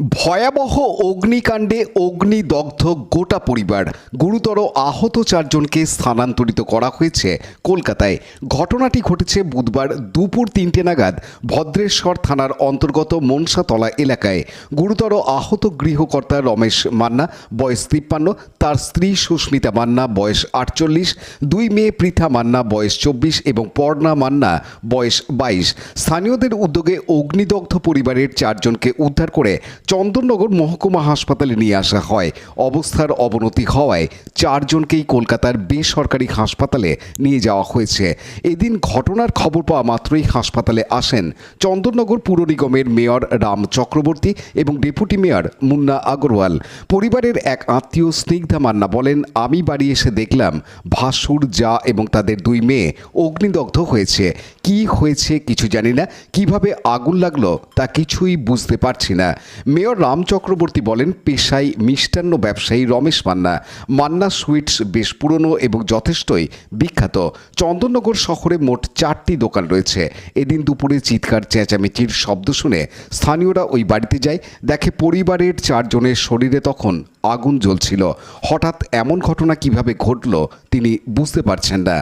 ভয়াবহ অগ্নিকাণ্ডে অগ্নিদগ্ধ গোটা পরিবার। গুরুতর আহত চারজনকে স্থানান্তরিত করা হয়েছে কলকাতায়। ঘটনাটি ঘটেছে বুধবার দুপুর তিনটে নাগাদ ভদ্রেশ্বর থানার অন্তর্গত মনসাতলা এলাকায়। গুরুতর আহত গৃহকর্তা রমেশ মান্না, বয়স তিপ্পান্ন, তার স্ত্রী সুস্মিতা মান্না, বয়স আটচল্লিশ, দুই মেয়ে পৃথা মান্না, বয়স চব্বিশ এবং পর্ণা মান্না, বয়স বাইশ। স্থানীয়দের উদ্যোগে অগ্নিদগ্ধ পরিবারের চারজনকে উদ্ধার করে চন্দননগর মহকুমা হাসপাতালে নিয়ে আসা হয়। অবস্থার অবনতি হওয়ায় চারজনকেই কলকাতার বেসরকারি হাসপাতালে নিয়ে যাওয়া হয়েছে। এদিন ঘটনার খবর পাওয়া মাত্রই হাসপাতালে আসেন চন্দননগর পুর নিগমের মেয়র রাম চক্রবর্তী এবং ডেপুটি মেয়র মুন্না আগরওয়াল। পরিবারের এক আত্মীয় স্নিগ্ধা মান্না বলেন, আমি বাড়ি এসে দেখলাম ভাসুর, যা এবং তাদের দুই মেয়ে অগ্নিদগ্ধ হয়েছে। কি হয়েছে কিছু জানি না, কীভাবে আগুন লাগল তা কিছুই বুঝতে পারছি না। মেয়র রাম চক্রবর্তী বলেন, পেশায় মিষ্টান্ন ব্যবসায়ী রমেশ মান্না মান্না সুইটস বেশ পুরনো এবং যথেষ্টই বিখ্যাত। চন্দননগর শহরে মোট চারটি দোকান রয়েছে। এদিন দুপুরে চিৎকার, চেঁচামেচির শব্দ শুনে স্থানীয়রা ওই বাড়িতে যায়, দেখে পরিবারের চারজনের শরীরে তখন আগুন জ্বলছিল। হঠাৎ এমন ঘটনা কীভাবে ঘটল তিনি বুঝতে পারছেন না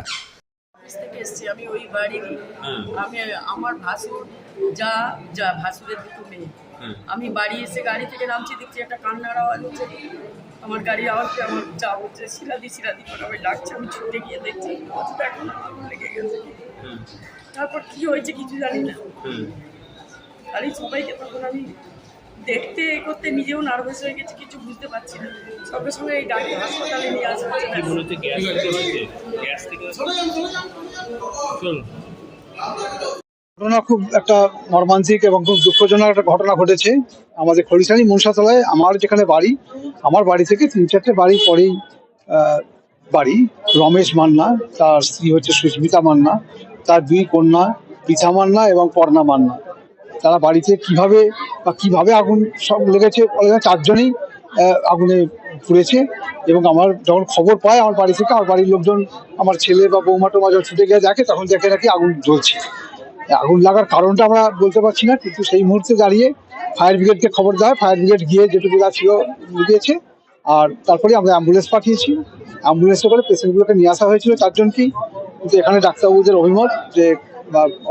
অফিস থেকে এসেছি আমি ওই বাড়িরই আমি আমার ভাসুর যা যা ভাসুরের দুটো মেয়ে। আমি বাড়ি এসে গাড়ি থেকে নামছি দেখছি একটা কান্নার আওয়াজ হচ্ছে আমার গাড়ি আওয়াজ আমার যা হচ্ছে শিলাদি শিলাদি করে আমি ডাকছে আমি ছুটে গিয়ে দেখছি এখন লেগে গেছে। তারপর কি হয়েছে কিছু জানি না। আর এই সবাইকে তখন আমি দেখতে এ করতে নিজেও নার্ভাস হয়ে গেছি কিছু বুঝতে পারছি না। সঙ্গে সঙ্গে এই গাড়ি হাসপাতালে নিয়ে আসা হচ্ছে। ঘটনা খুব একটা মর্মান্তিক এবং খুব দুঃখজনক একটা ঘটনা ঘটেছে। আমাদের খরিশানি মনসাতলায় আমার যেখানে বাড়ি আমার বাড়ি থেকে তিন চারটে বাড়ি পরেই বাড়ি। রমেশ মান্না তার স্ত্রী হচ্ছে সুস্মিতা মান্না তার দুই কন্যা পিতা মান্না এবং পর্ণা মান্না। তারা বাড়িতে কীভাবে বা কীভাবে আগুন সব লেগেছে চারজনেই আগুনে পুড়েছে। এবং আমার যখন খবর পায়, আমার বাড়ি থেকে আমার বাড়ির লোকজন, আমার ছেলে বা বৌমা টোমা যখন ছুটে গিয়ে দেখে, তখন দেখে নাকি আগুন জ্বলছে। আগুন লাগার কারণটা আমরা বলতে পারছি না, কিন্তু সেই মুহূর্তে দাঁড়িয়ে ফায়ার ব্রিগেডকে খবর দেয় ফায়ার ব্রিগেড গিয়ে যেটুকু যা ছিল লিখিয়েছে আর তারপরে আমরা অ্যাম্বুলেন্স পাঠিয়েছি। অ্যাম্বুলেন্সে করে পেশেন্টগুলোকে নিয়ে আসা হয়েছিল চারজনকেই। কিন্তু এখানে ডাক্তারবাবুদের অভিমত যে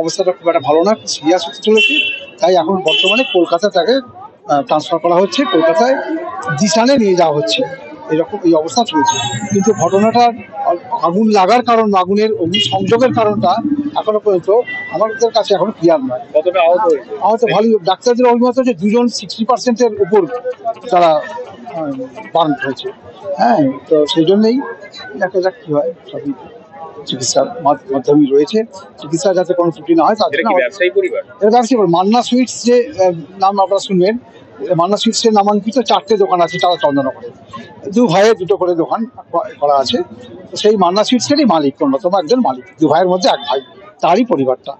অবস্থাটা খুব একটা ভালো না সিরিয়াস হতে চলেছে। তাই এখন বর্তমানে কলকাতা তাকে ট্রান্সফার করা হচ্ছে। কলকাতায় দিশানে নিয়ে যাওয়া হচ্ছে। এরকম এই অবস্থা চলছে। কিন্তু ঘটনাটার আগুন লাগার কারণ আগুনের অগ্নি সংযোগের কারণটা এখনও পর্যন্ত আমাদের কাছে এখনও ক্লিয়ার নয়। কতটা আহত হয়েছে। আমার তো ভালোই ডাক্তারদের অভিমত হচ্ছে দুজন সিক্সটি পার্সেন্টের উপর তারা বার্ন হয়েছে। হ্যাঁ তো সেই জন্যই দেখা যাক কী হয়। সবই চিকিৎসার মাধ্যমে রয়েছে। চিকিৎসা যাতে কোনো ত্রুটি না হয় তার জন্য ব্যবসায়ী পরিবার? এটা মান্না সুইটস যে নাম আপনারা শুনবেন মান্না সুইটসের নামাঙ্কিত চারটে দোকান আছে তারা চন্দননগরে। দু ভাইয়ের দুটো করে দোকান করা আছে। সেই মান্না সুইটসেরই মালিক অন্যতম একজন মালিক। দু ভাইয়ের মধ্যে এক ভাই তারই পরিবারটা।